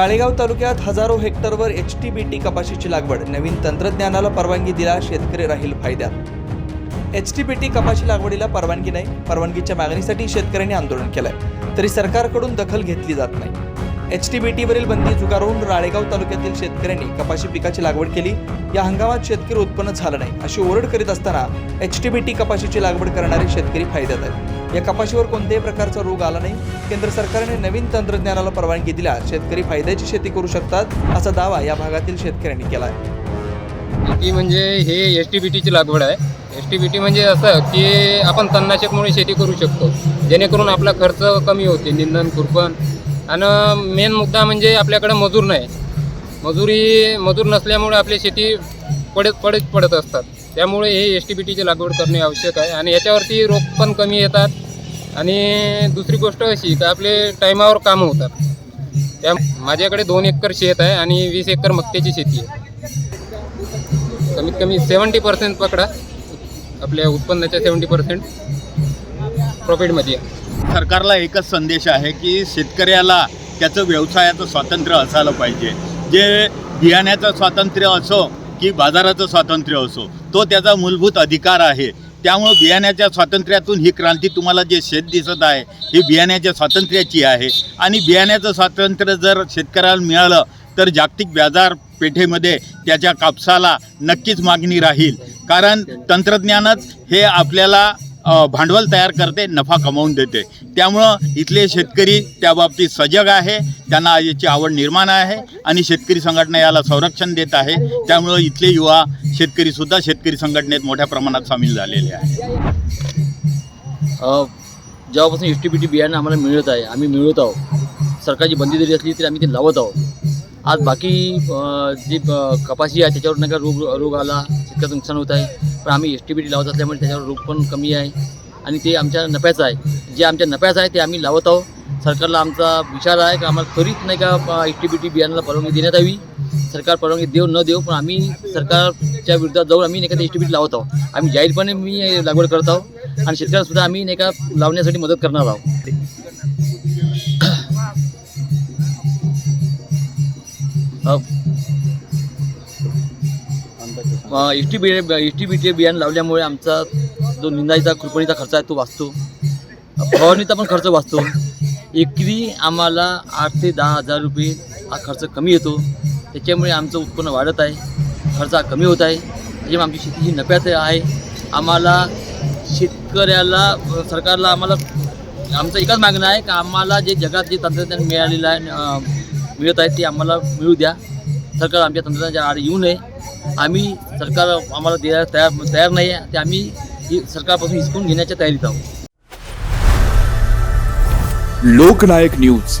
काळेगाव तालुक्यात हजारो हेक्टरवर एच टी बी टी कपाशीची लागवड. नवीन तंत्रज्ञानाला परवानगी दिला शेतकरी राहील फायद्यात एच टी बी टी कपाशी लागवडीला परवानगी नाही. परवानगीच्या मागणीसाठी शेतकऱ्यांनी आंदोलन केलंय. तरी सरकारकडून दखल घेतली जात नाही. एच टी बी टीवरील बंदी झुगारून राळेगाव तालुक्यातील शेतकऱ्यांनी कपाशी पिकाची लागवड केली. या हंगामात शेतकरी उत्पन्न झालं नाही अशी ओरड करीत असताना एच टी बी टी कपाशीची लागवड करणारे शेतकरी फायद्यात आहेत. या कपाशीवर कोणत्याही प्रकारचा रोग आला नाही. केंद्र सरकारने नवीन तंत्रज्ञानाला परवानगी दिल्या शेतकरी फायद्याची शेती करू शकतात असा दावा या भागातील शेतकऱ्यांनी केला आहे ती म्हणजे हे एच टी बी टीची लागवड आहे. एस टी बी टी म्हणजे असं की आपण तणनाशकमुळे शेती करू शकतो. जेणेकरून आपला खर्च कमी होते निंदन खुरपण आणि मेन मुद्दा म्हणजे आपल्याकडे मजूर नाही. मजुरी मजूर नसल्यामुळे आपली शेती पडत पडत पडत असतात. त्यामुळे हे एस टी बी टीची लागवड करणे आवश्यक आहे. आणि याच्यावरती रोग पण कमी येतात. आणि दुसरी गोष्ट अशी की आपले टायमावर कामं होतात. त्या माझ्याकडे दोन एकर शेत आहे आणि वीस एकर मक्याची शेती आहे. कमीत कमी सेवन्टी पर्सेंट पकडा. आपल्या उत्पन्नाच्या सेवन्टी पर्सेंट प्रॉफिटमध्ये आहे सरकारला एकच संदेश आहे की शेतकऱ्याला त्याचं व्यवसायाचं स्वातंत्र्य असायला पाहिजे. जे बियाण्याचं स्वातंत्र्य असो की बाजाराचं स्वातंत्र्य असो तो त्याचा मूलभूत अधिकार आहे. त्यामुळं बियाण्याच्या स्वातंत्र्यातून ही क्रांती तुम्हाला जे शेत दिसत आहे ही बियाण्याच्या स्वातंत्र्याची आहे. आणि बियाण्याचं स्वातंत्र्य जर शेतकऱ्याला मिळालं तर जागतिक बाजारपेठेमध्ये त्याच्या कापसाला नक्कीच मागणी राहील. कारण तंत्रज्ञानच हे आपल्याला भांडवल तयार करते नफा कमावून देते. त्यामुळं इथले शेतकरी त्या बाबतीत सजग आहे त्यांना याची आवड निर्माण आहे आणि शेतकरी संघटना याला संरक्षण देत आहे. त्यामुळं इथले युवा शेतकरीसुद्धा शेतकरी संघटनेत मोठ्या प्रमाणात सामील झालेले आहे जेव्हापासून एस टी बी टी बियाणं आम्हाला मिळत आहे आम्ही मिळवत आहोत. सरकारची बंदी जरी असली तरी आम्ही ते लावत आहोत. आज बाकी जी कपाशी आहे त्याच्यावर नाही का रोग रोग आला तितकं नुकसान होत आहे. पण आम्ही एस टी बी टी लावत असल्यामुळे त्याच्यावर रोग पण कमी आहे. आणि ते आमच्या नफ्याचं आहे. जे आमच्या नफ्याचं आहे ते आम्ही लावत आहोत. सरकारला आमचा विचार आहे की आम्हाला त्वरित नाही का एस टी बी टी बियाणाला परवानगी देण्यात यावी. सरकार परवानगी देऊ न देऊ पण आम्ही सरकारच्या विरोधात जाऊन आम्ही नाही का एस टी बी टी लावत आहोत. आम्ही जाहीरपणे मी लागवड करत आहोत. आणि शेतकऱ्याला सुद्धा आम्ही नाही का लावण्यासाठी मदत करणार आहोत. S T B S T B T बियाणं लावल्यामुळे आमचा जो निंदाईचा खुरपणीचा खर्च आहे तो वाचतो. फवारणीचा पण खर्च वाचतो. एकरी आम्हाला आठ ते दहा हजार रुपये हा खर्च कमी येतो. त्याच्यामुळे आमचं उत्पन्न वाढत आहे. खर्च हा कमी होत आहे. त्याच्यामुळे आमची शेती ही नफ्यात आहे. आम्हाला शेतकऱ्याला सरकारला आम्हाला आमचं एकच मागणं आहे की आम्हाला जे जगात जे तंत्रज्ञान मिळालेलं आहे मिळत आहे ते आम्हाला मिळू द्या. सरकार आमच्या तंत्रज्ञानाच्या आड येऊ नये. आम्ही सरकार आम्हाला द्यायला तयार तयार नाही आहे. ते आम्ही ही सरकारपासून हिसकून घेण्याच्या तयारीत आहोत. लोकनायक न्यूज.